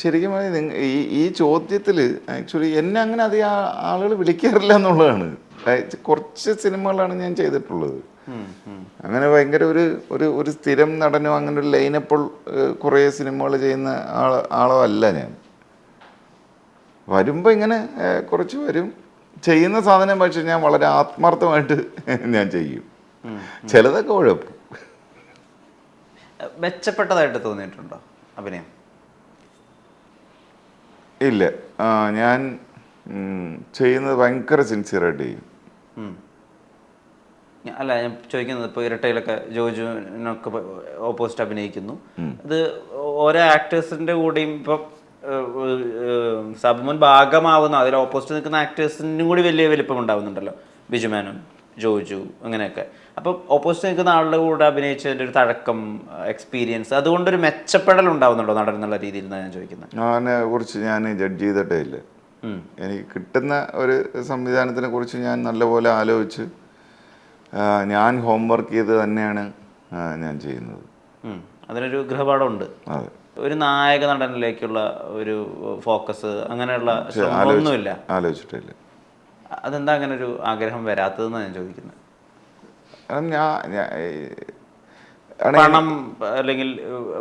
ശരിക്കും പറഞ്ഞാൽ ഈ ഈ ചോദ്യത്തിൽ ആക്ച്വലി എന്നെ അങ്ങനെ അധികം ആളുകൾ വിളിക്കാറില്ല എന്നുള്ളതാണ്. കുറച്ച് സിനിമകളാണ് ഞാൻ ചെയ്തിട്ടുള്ളത്. അങ്ങനെ ഭയങ്കര ഒരു ഒരു ഒരു സ്ഥിരം നടനോ അങ്ങനെ ഒരു ലൈനപ്പോൾ കുറേ സിനിമകൾ ചെയ്യുന്ന ആൾ ആളോ അല്ല ഞാൻ. വരുമ്പോൾ ഇങ്ങനെ കുറച്ച് വരും. ചെയ്യുന്ന സാധനം പക്ഷെ ഞാൻ വളരെ ആത്മാർത്ഥമായിട്ട് ഞാൻ ചെയ്യും. ചിലതൊക്കെ കുഴപ്പം മെച്ചപ്പെട്ടതായിട്ട് തോന്നിയിട്ടുണ്ടോ അഭിനയം? ഇല്ല. ഞാൻ ചെയ്യുന്നത് ഭയങ്കര സിൻസിയറായിട്ട് ചെയ്യും അല്ല ഞാൻ ചോദിക്കുന്നത് ഇപ്പോൾ ഇരട്ടയിലൊക്കെ ജോജുവിനൊക്കെ ഓപ്പോസിറ്റ് അഭിനയിക്കുന്നു. അത് ഓരോ ആക്ടേഴ്സിന്റെ കൂടെയും ഇപ്പം സബുമോൻ ഭാഗമാവുന്ന അതിൽ ഓപ്പോസിറ്റ് നിൽക്കുന്ന ആക്ടേഴ്സിനും കൂടി വലിയ വലിപ്പം ഉണ്ടാവുന്നുണ്ടല്ലോ. ബിജുമാനും ജോജു അങ്ങനെയൊക്കെ. അപ്പോൾ ഓപ്പോസിറ്റ് നിൽക്കുന്ന ആളുടെ കൂടെ അഭിനയിച്ചതിന്റെ ഒരു തഴക്കം എക്സ്പീരിയൻസ് അതുകൊണ്ടൊരു മെച്ചപ്പെടൽ ഉണ്ടാവുന്നുണ്ടോ നടൻ എന്നുള്ള രീതിയിൽ നിന്നാണ് ഞാൻ ചോദിക്കുന്നത്? അതിനെ കുറിച്ച് ഞാൻ ജഡ്ജ് ചെയ്തിട്ടേ ഇല്ല. എനിക്ക് കിട്ടുന്ന ഒരു സംവിധാനത്തിനെ കുറിച്ച് ഞാൻ നല്ലപോലെ ആലോചിച്ച് ഞാൻ ഹോംവർക്ക് ചെയ്ത് തന്നെയാണ് ഞാൻ ചെയ്യുന്നത്. അതിനൊരു ഗൃഹപാഠമുണ്ട്. അതെ. ഒരു നായക നടനിലേക്കുള്ള ഒരു ഫോക്കസ് അങ്ങനെയുള്ള ഒന്നുമില്ല ആലോചിച്ചിട്ടില്ല അതെന്താ അങ്ങനെ ഒരു ആഗ്രഹം വരാത്തതെന്നാണ് ഞാൻ ചോദിക്കുന്നത്? കാരണം ഞാൻ പണം അല്ലെങ്കിൽ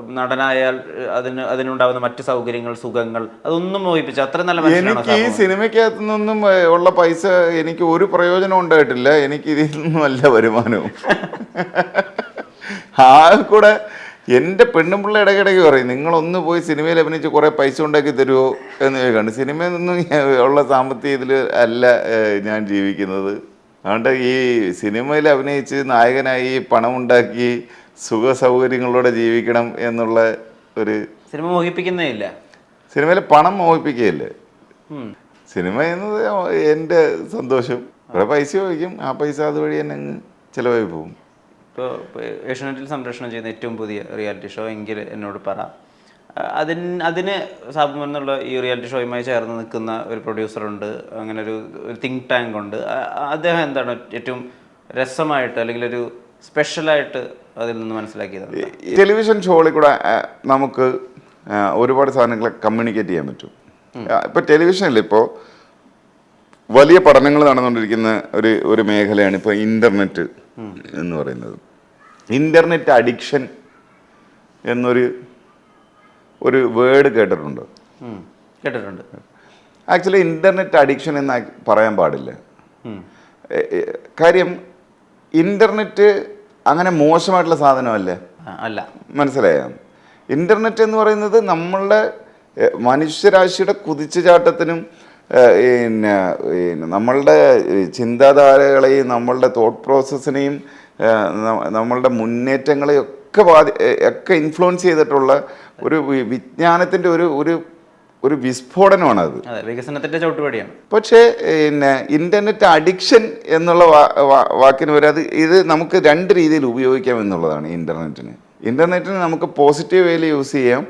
നടനായാൽ അതിന് അതിനുണ്ടാവുന്ന മറ്റു സൗകര്യങ്ങൾ സുഖങ്ങൾ അതൊന്നും മോഹിപ്പിച്ചു അത്ര നല്ല എനിക്ക് ഈ? സിനിമയ്ക്കകത്തു നിന്നും ഉള്ള പൈസ എനിക്ക് ഒരു പ്രയോജനം ഉണ്ടായിട്ടില്ല. എനിക്ക് ഇതിൽ നിന്നും അല്ല വരുമാനവും. ആ കൂടെ എന്റെ പെണ്ണും പിള്ള ഇടയ്ക്കിടയ്ക്ക് പറയും നിങ്ങളൊന്ന് പോയി സിനിമയിൽ അഭിനയിച്ച് കുറേ പൈസ ഉണ്ടാക്കി തരുമോ എന്ന് ചോദിക്കാണ്ട് സിനിമയിൽ നിന്നും ഉള്ള സാമ്പത്തിക ഇതിൽ അല്ല ഞാൻ ജീവിക്കുന്നത്. അതുകൊണ്ട് ഈ സിനിമയിൽ അഭിനയിച്ച് നായകനായി പണമുണ്ടാക്കി സുഖ സൗകര്യങ്ങളോടെ ജീവിക്കണം എന്നുള്ള ഒരു സിനിമ മോഹിപ്പിക്കുന്നേ ഇല്ല. സിനിമയിൽ പണം മോഹിപ്പിക്കുകയല്ലേ? സിനിമ എന്നത് എന്റെ സന്തോഷം. ഇവിടെ പൈസ ചോദിക്കും ആ പൈസ അതുവഴി തന്നെ അങ്ങ് ചിലവായി പോകും. ഇപ്പോൾ ഏഷ്യാനെറ്റിൽ സംപ്രേഷണം ചെയ്യുന്ന ഏറ്റവും പുതിയ റിയാലിറ്റി ഷോ എങ്കിൽ എന്നോട് പറ. അതിന് അതിന് സാബു എന്നുള്ള ഈ റിയാലിറ്റി ഷോയുമായി ചേർന്ന് നിൽക്കുന്ന ഒരു പ്രൊഡ്യൂസറുണ്ട് അങ്ങനെ ഒരു ഒരു തിങ്ക് ടാങ്ക് ഉണ്ട്. അദ്ദേഹം എന്താണ് ഏറ്റവും രസമായിട്ട് അല്ലെങ്കിൽ ഒരു സ്പെഷ്യലായിട്ട് അതിൽ നിന്ന് മനസ്സിലാക്കിയത് ടെലിവിഷൻ ഷോകളിൽ കൂടെ നമുക്ക് ഒരുപാട് സാധനങ്ങൾ കമ്മ്യൂണിക്കേറ്റ് ചെയ്യാൻ പറ്റും. ഇപ്പോൾ ഇപ്പൊ ടെലിവിഷനിൽ ഇപ്പോൾ വലിയ പഠനങ്ങൾ നടന്നുകൊണ്ടിരിക്കുന്ന ഒരു ഒരു മേഖലയാണ് ഇപ്പോൾ ഇന്റർനെറ്റ് എന്ന് പറയുന്നത്. ഇന്റർനെറ്റ് അഡിക്ഷൻ എന്നൊരു ഒരു വേർഡ് കേട്ടിട്ടുണ്ട്. കേട്ടിട്ടുണ്ട്. ആക്ച്വലി ഇന്റർനെറ്റ് അഡിക്ഷൻ എന്ന് പറയാൻ പാടില്ല. കാര്യം ഇന്റർനെറ്റ് അങ്ങനെ മോശമായിട്ടുള്ള സാധനമല്ലേ? അല്ല. മനസ്സിലായോ? ഇന്റർനെറ്റ് എന്ന് പറയുന്നത് നമ്മളുടെ മനുഷ്യരാശിയുടെ കുതിച്ചുചാട്ടത്തിനും പിന്നെ നമ്മളുടെ ചിന്താധാരകളെയും നമ്മളുടെ തോട്ട് പ്രോസസ്സിനെയും നമ്മളുടെ മുന്നേറ്റങ്ങളെയൊക്കെ ബാധി ഒക്കെ ഇൻഫ്ലുവൻസ് ചെയ്തിട്ടുള്ള ഒരു വിജ്ഞാനത്തിന്റെ ഒരു ഒരു ഒരു വിസ്ഫോടനമാണ് അത് വികസനത്തിന്റെ ചവിട്ടുപടിയാണ്. പക്ഷേ പിന്നെ ഇന്റർനെറ്റ് അഡിക്ഷൻ എന്നുള്ള വാക്കിന് വരെ അത് ഇത് നമുക്ക് രണ്ട് രീതിയിൽ ഉപയോഗിക്കാം എന്നുള്ളതാണ് ഇന്റർനെറ്റിന് ഇന്റർനെറ്റിന് നമുക്ക് പോസിറ്റീവ് വേയിൽ യൂസ് ചെയ്യാം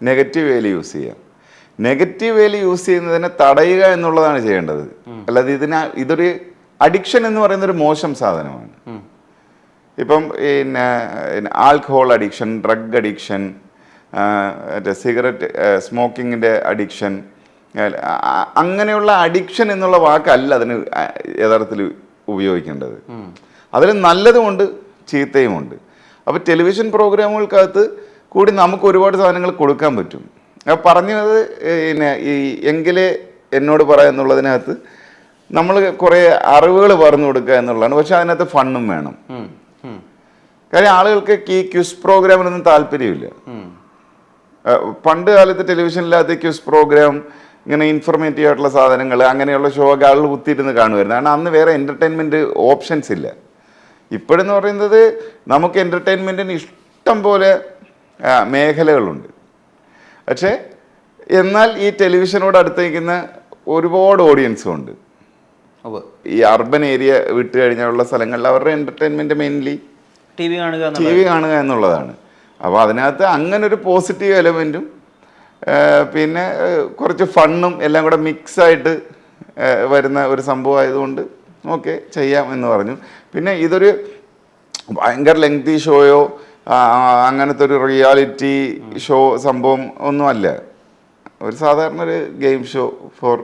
നെഗറ്റീവ് വേയിൽ യൂസ് ചെയ്യാം. നെഗറ്റീവ് വേയിൽ യൂസ് ചെയ്യുന്നതിനെ തടയുക എന്നുള്ളതാണ് ചെയ്യേണ്ടത്. അല്ലാതെ ഇതിന് ഇതൊരു അഡിക്ഷൻ എന്ന് പറയുന്ന ഒരു മോശം സാധനമാണ്. ഇപ്പം പിന്നെ ആൽക്കഹോൾ അഡിക്ഷൻ ഡ്രഗ് അഡിക്ഷൻ മറ്റേ സിഗരറ്റ് സ്മോക്കിങ്ങിന്റെ അഡിക്ഷൻ അങ്ങനെയുള്ള അഡിക്ഷൻ എന്നുള്ള വാക്കല്ല അതിന് യഥാർത്ഥത്തിൽ ഉപയോഗിക്കേണ്ടത്. അതിൽ നല്ലതുമുണ്ട് ചീത്തയുമുണ്ട്. അപ്പോൾ ടെലിവിഷൻ പ്രോഗ്രാമുകൾക്കകത്ത് കൂടി നമുക്ക് ഒരുപാട് സാധനങ്ങൾ കൊടുക്കാൻ പറ്റും. പറഞ്ഞത് പിന്നെ ഈ എങ്കിലേ എന്നോട് പറയാം എന്നുള്ളതിനകത്ത് നമ്മൾ കുറേ അറിവുകൾ പറഞ്ഞു കൊടുക്കുക എന്നുള്ളതാണ്. പക്ഷെ അതിനകത്ത് ഫണ്ണും വേണം. കാര്യം ആളുകൾക്ക് ഈ ക്വിസ് പ്രോഗ്രാമിനൊന്നും താല്പര്യമില്ല. പണ്ട് കാലത്ത് ടെലിവിഷനിലകത്ത് ക്വിസ് പ്രോഗ്രാം ഇങ്ങനെ ഇൻഫർമേറ്റീവ് ആയിട്ടുള്ള സാധനങ്ങൾ അങ്ങനെയുള്ള ഷോ ഒക്കെ ആളുകൾ കുത്തിയിരുന്ന് കാണുമായിരുന്നു. കാരണം അന്ന് വേറെ എന്റർടൈൻമെന്റ് ഓപ്ഷൻസ് ഇല്ല. ഇപ്പോഴെന്ന് പറയുന്നത് നമുക്ക് എന്റർടൈൻമെന്റിന് ഇഷ്ടം പോലെ മേഖലകളുണ്ട്. പക്ഷേ എന്നാൽ ഈ ടെലിവിഷനോട് അടുത്ത് നിൽക്കുന്ന ഒരുപാട് ഓഡിയൻസും ഉണ്ട്. ഈ അർബൻ ഏരിയ വിട്ട് കഴിഞ്ഞുള്ള സ്ഥലങ്ങളിൽ അവരുടെ എന്റർടൈൻമെന്റ് മെയിൻലി ടി വി കാണുക കാണുക എന്നുള്ളതാണ്. അപ്പോൾ അതിനകത്ത് അങ്ങനെ ഒരു പോസിറ്റീവ് എലമെന്റും പിന്നെ കുറച്ച് ഫണ്ണും എല്ലാം കൂടെ മിക്സായിട്ട് വരുന്ന ഒരു സംഭവം ആയതുകൊണ്ട് ഓക്കെ ചെയ്യാം എന്ന് പറഞ്ഞു. പിന്നെ ഇതൊരു ഭയങ്കര ലെങ്തി ഷോയോ അങ്ങനത്തെ ഒരു റിയാലിറ്റി ഷോ സംഭവം ഒന്നുമല്ല ഒരു സാധാരണ ഒരു game show for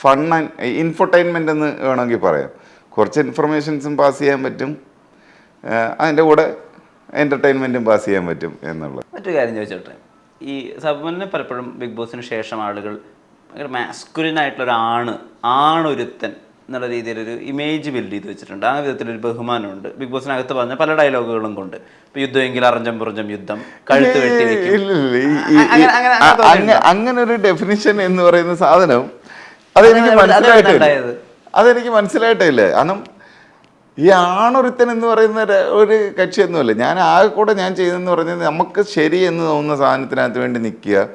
fun and infotainment എന്ന് വേണമെങ്കിൽ പറയാം. കുറച്ച് ഇൻഫർമേഷൻസും പാസ് ചെയ്യാൻ പറ്റും. അതിന്റെ കൂടെ എന്റർടൈൻമെന്റും പാസ് ചെയ്യാൻ പറ്റും എന്നുള്ളത്. മറ്റൊരു കാര്യം ചോദിച്ചോട്ടെ? ഈ സബ്മനെ പലപ്പോഴും ബിഗ് ബോസിന് ശേഷം ആളുകൾ ഭയങ്കര മാസ്കുലിൻ ആയിട്ടുള്ള ഒരാണ് ആണ് ആണൊരുത്തൻ എന്നുള്ള രീതിയിലൊരു ഇമേജ് ബിൽഡ് ചെയ്ത് വെച്ചിട്ടുണ്ട്. ആ വിധത്തിലൊരു ബഹുമാനമുണ്ട്. ബിഗ് ബോസിനകത്ത് പറഞ്ഞ പല ഡയലോഗുകളും കൊണ്ട്. ഇപ്പൊ യുദ്ധമെങ്കിൽ അറഞ്ചം പുറഞ്ചം യുദ്ധം കഴുത്ത് വെട്ടി അങ്ങനെ- ഒരു ഡെഫിനിഷൻ എന്ന് പറയുന്ന സാധനം അതെനിക്ക് മനസ്സിലായിട്ടില്ല? അതെനിക്ക് മനസ്സിലായിട്ടില്ല. കാരണം ഈ ആണൊരുത്തൻ എന്ന് പറയുന്ന ഒരു- കക്ഷിയൊന്നുമല്ല. ഞാൻ ആകെ കൂടെ ഞാൻ ചെയ്തെന്ന് പറഞ്ഞത് നമുക്ക് ശരി എന്ന് തോന്നുന്ന സാധനത്തിനകത്ത് വേണ്ടി നിൽക്കുക.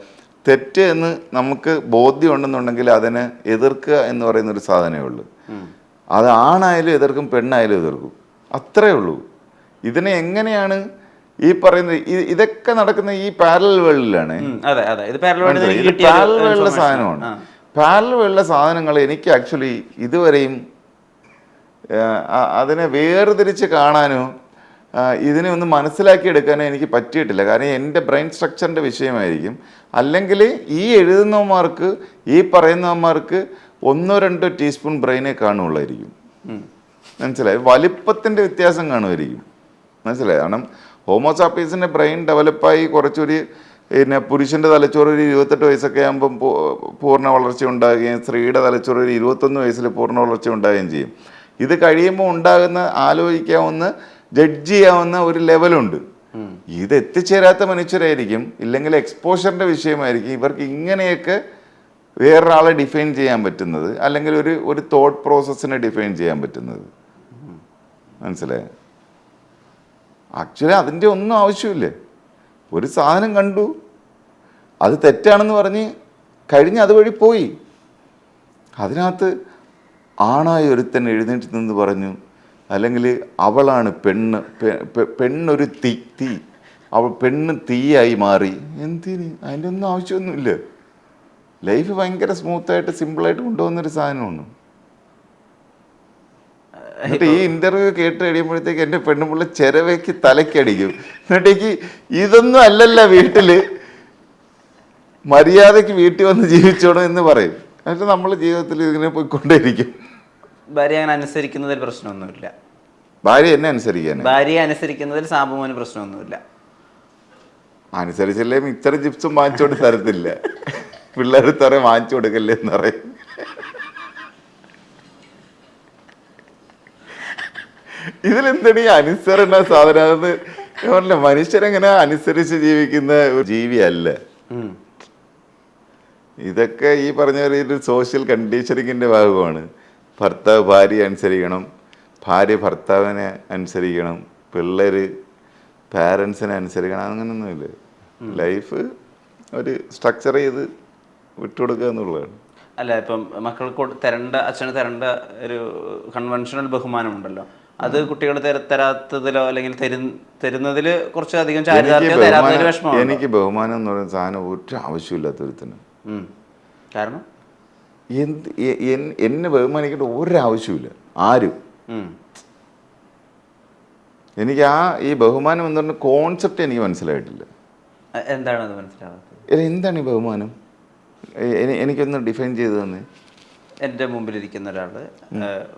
തെറ്റ് എന്ന് നമുക്ക് ബോധ്യം ഉണ്ടെന്നുണ്ടെങ്കിൽ അതിനെ എതിർക്കുക എന്ന് പറയുന്ന ഒരു സാധനമേ ഉള്ളൂ. അത് ആണായാലും എതിർക്കും പെണ്ണായാലും എതിർക്കും. അത്രേ ഉള്ളൂ. ഇതിനെ എങ്ങനെയാണ് ഈ പറയുന്ന ഇതൊക്കെ നടക്കുന്ന ഈ പാരലൽ വേൾഡിലാണ് പാരൽ വേൾഡിലെ. സാധനമാണ്. പാരൽ പാരലൽ വേൾഡിലെ സാധനങ്ങൾ എനിക്ക് ആക്ച്വലി ഇതുവരെയും അതിനെ വേർതിരിച്ച് കാണാനോ ഇതിനെ ഒന്ന് മനസ്സിലാക്കി എടുക്കാനോ എനിക്ക് പറ്റിയിട്ടില്ല. കാരണം എന്റെ ബ്രെയിൻ സ്ട്രക്ചറിന്റെ വിഷയമായിരിക്കും. അല്ലെങ്കിൽ ഈ എഴുതുന്നവന്മാർക്ക് ഈ പറയുന്നവന്മാർക്ക് ഒന്നോ രണ്ടോ ടീസ്പൂൺ ബ്രെയിനെ കാണുള്ളായിരിക്കും. മനസ്സിലായി? വലിപ്പത്തിന്റെ വ്യത്യാസം കാണുമായിരിക്കും. മനസ്സിലായി? കാരണം ഹോമോസാപ്പീസിന്റെ ബ്രെയിൻ ഡെവലപ്പായി കുറച്ചൊരു പിന്നെ പുരുഷന്റെ തലച്ചോറ് ഒരു ഇരുപത്തെട്ട് വയസ്സൊക്കെ ആകുമ്പം പൂർണ വളർച്ച ഉണ്ടാകുകയും സ്ത്രീയുടെ തലച്ചോറ് ഒരു ഇരുപത്തൊന്ന് വയസ്സിൽ പൂർണ വളർച്ച ഉണ്ടാകുകയും ചെയ്യും. ഇത് കഴിയുമ്പോൾ ഉണ്ടാകുന്ന ആലോചിക്കാവുന്ന ജഡ്ജ് ചെയ്യാവുന്ന ഒരു ലെവലുണ്ട് ഇത് എത്തിച്ചേരാത്ത മനുഷ്യരായിരിക്കും ഇല്ലെങ്കിൽ എക്സ്പോഷറിന്റെ വിഷയമായിരിക്കും ഇവർക്ക് ഇങ്ങനെയൊക്കെ വേറൊരാളെ ഡിഫൈൻ ചെയ്യാൻ പറ്റുന്നത് അല്ലെങ്കിൽ ഒരു ഒരു തോട്ട് പ്രോസസ്സിനെ ഡിഫൈൻ ചെയ്യാൻ പറ്റുന്നത്. മനസ്സിലായോ? ആക്ച്വലി അതിന്റെ ഒന്നും ആവശ്യമില്ല. ഒരു സാധനം കണ്ടു. അത് തെറ്റാണെന്ന് പറഞ്ഞ് കഴിഞ്ഞ് അതുവഴി പോയി. അതിനകത്ത് ആണായ ഒരുത്തൻ എഴുന്നേറ്റ് നിന്ന് പറഞ്ഞു. അല്ലെങ്കിൽ അവളാണ് പെണ്ണ് പെണ്ണൊരു തീ തീ. അവൾ പെണ്ണ് തീയായി മാറി. എന്തിന്? അതിന്റെ ഒന്നും ആവശ്യമൊന്നുമില്ല. ലൈഫ് ഭയങ്കര സ്മൂത്തായിട്ട് സിമ്പിളായിട്ട് കൊണ്ടുപോകുന്നൊരു സാധനമാണ്. എന്നിട്ട് ഈ ഇന്റർവ്യൂ കേട്ട് കഴിയുമ്പോഴത്തേക്ക് എന്റെ പെണ്ണുപിള്ള ചെരവയ്ക്ക് തലക്കടിക്കും എന്നിട്ടേക്ക് ഇതൊന്നും അല്ലല്ല വീട്ടിൽ. മര്യാദയ്ക്ക് വീട്ടിൽ വന്ന് ജീവിച്ചോണം എന്ന് പറയും. എന്നിട്ട് നമ്മൾ ജീവിതത്തിൽ ഇങ്ങനെ പോയിക്കൊണ്ടേയിരിക്കും. ഭാര്യ അങ്ങനെ അനുസരിക്കുന്നതിൽ പ്രശ്നമൊന്നുമില്ല. ഭാര്യ എന്നെ അനുസരിക്കാൻ ഭാര്യയെ അനുസരിക്കുന്നതിൽ സാബുമോന് പ്രശ്നമൊന്നുമില്ല. അനുസരിച്ചല്ലേ ജിപ്സും ചിപ്സും വാങ്ങിച്ചോണ്ട് തരത്തില്ല. പിള്ളേർ തറ വാങ്ങിച്ചു കൊടുക്കല്ലേ എന്ന് പറയും. ഇതിലെന്താണ് ഈ അനുസരണ സാധനം? അതെന്ന് പറഞ്ഞില്ല മനുഷ്യരെങ്ങനെ അനുസരിച്ച് ജീവിക്കുന്ന ഒരു ജീവിയല്ല. ഇതൊക്കെ ഈ പറഞ്ഞ ഒരു സോഷ്യൽ കണ്ടീഷനിങ്ങിന്റെ ഭാഗമാണ്. ഭർത്താവ് ഭാര്യ അനുസരിക്കണം ഭാര്യ ഭർത്താവിനെ അനുസരിക്കണം പിള്ളേര് പാരൻസിനെ അനുസരിക്കണം അങ്ങനെയൊന്നുമില്ല ലൈഫ് ഒരു സ്ട്രക്ചർ ചെയ്ത് വിട്ടുകൊടുക്കുക എന്നുള്ളതാണ്. അല്ല ഇപ്പം മക്കൾക്ക് തരേണ്ട അച്ഛന് തരേണ്ട ഒരു കൺവെൻഷണൽ ബഹുമാനമുണ്ടല്ലോ. അത് കുട്ടികൾ തരാത്തതിലോ അല്ലെങ്കിൽ തരുന്നതിൽ തരാത്തതിൽ ബഹുമാനം എനിക്ക് ബഹുമാനം എന്ന് പറയുന്ന സാധനം ഒരു ആവശ്യമില്ലാത്തൊരുത്തിന് കാരണം? എന്ത് എന്നെ ബഹുമാനിക്കേണ്ട ഒരാവശ്യമില്ല ആരും. എനിക്ക് ആ ഈ ബഹുമാനം എന്ന് പറഞ്ഞ കോൺസെപ്റ്റ് എനിക്ക് മനസ്സിലായിട്ടില്ല. എന്താണ് മനസ്സിലാവാത്തത്? എന്താണ് ഈ ബഹുമാനം? എനിക്കൊന്ന് ഡിഫൈൻ ചെയ്ത് തന്നെ. എന്റെ മുമ്പിലിരിക്കുന്ന ഒരാൾ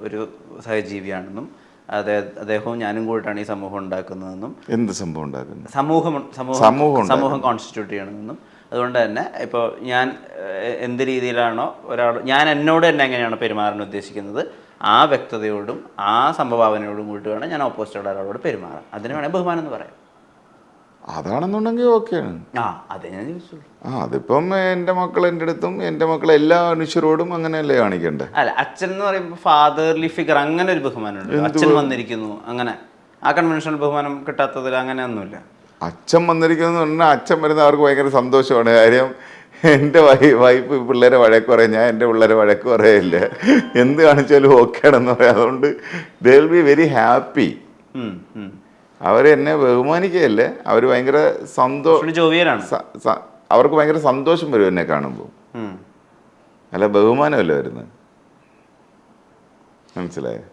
ഒരു സഹജീവിയാണെന്നും അദ്ദേഹം അദ്ദേഹവും ഞാനും കൂടിയിട്ടാണ് ഈ സമൂഹം ഉണ്ടാക്കുന്നതെന്നും. എന്ത് സംഭവം ഉണ്ടാക്കുന്നത് സമൂഹം സമൂഹം സമൂഹം കോൺസ്റ്റിറ്റ്യൂട്ട് ചെയ്യണമെന്നും. അതുകൊണ്ട് തന്നെ ഇപ്പോൾ ഞാൻ എന്ത് രീതിയിലാണോ ഒരാൾ ഞാൻ എന്നോട് തന്നെ എങ്ങനെയാണോ പെരുമാറാൻ ഉദ്ദേശിക്കുന്നത് ആ വ്യക്തതയോടും ആ സംഭവനയോടും കൂടി വേണം ഞാൻ ഓപ്പോസിറ്റുള്ള ഒരാളോട് പെരുമാറാൻ. അതിന് വേണേൽ ബഹുമാനം എന്ന് പറയാം. അതാണെന്നുണ്ടെങ്കിൽ ഓക്കെയാണ് ആ അതേ ഞാൻ ചോദിച്ചുള്ളൂ. ആ അതിപ്പം എന്റെ മക്കൾ എന്റെ അടുത്തും എന്റെ മക്കൾ എല്ലാ മനുഷ്യരോടും അങ്ങനെയല്ലേ കാണിക്കണ്ടേ? അല്ല അച്ഛൻ എന്ന് പറയുമ്പോൾ ഫാദർലി ഫിഗർ അങ്ങനെ ഒരു ബഹുമാനമുണ്ട്. അച്ഛൻ വന്നിരിക്കുന്നു അങ്ങനെ. ആ കൺവെൻഷണൽ ബഹുമാനം കിട്ടാത്തതിൽ അങ്ങനെ ഒന്നുമില്ല അച്ഛൻ വന്നിരിക്കുന്നു പറഞ്ഞാൽ അച്ഛൻ വരുന്ന അവർക്ക് ഭയങ്കര സന്തോഷമാണ്. കാര്യം എന്റെ വൈ വൈഫ് പിള്ളേരെ വഴക്ക് പറയും. ഞാൻ എന്റെ പിള്ളേരെ വഴക്ക് പറയില്ല എന്ത് കാണിച്ചാലും ഓക്കെ ആണെന്ന് പറയാം. അതുകൊണ്ട് they will be very happy. അവർ എന്നെ ബഹുമാനിക്കുകയല്ലേ. അവർ ഭയങ്കര സന്തോഷം അവർക്ക് ഭയങ്കര സന്തോഷം വരും എന്നെ കാണുമ്പോൾ. അല്ല ബഹുമാനമല്ല വരുന്നത്? മനസ്സിലായോ?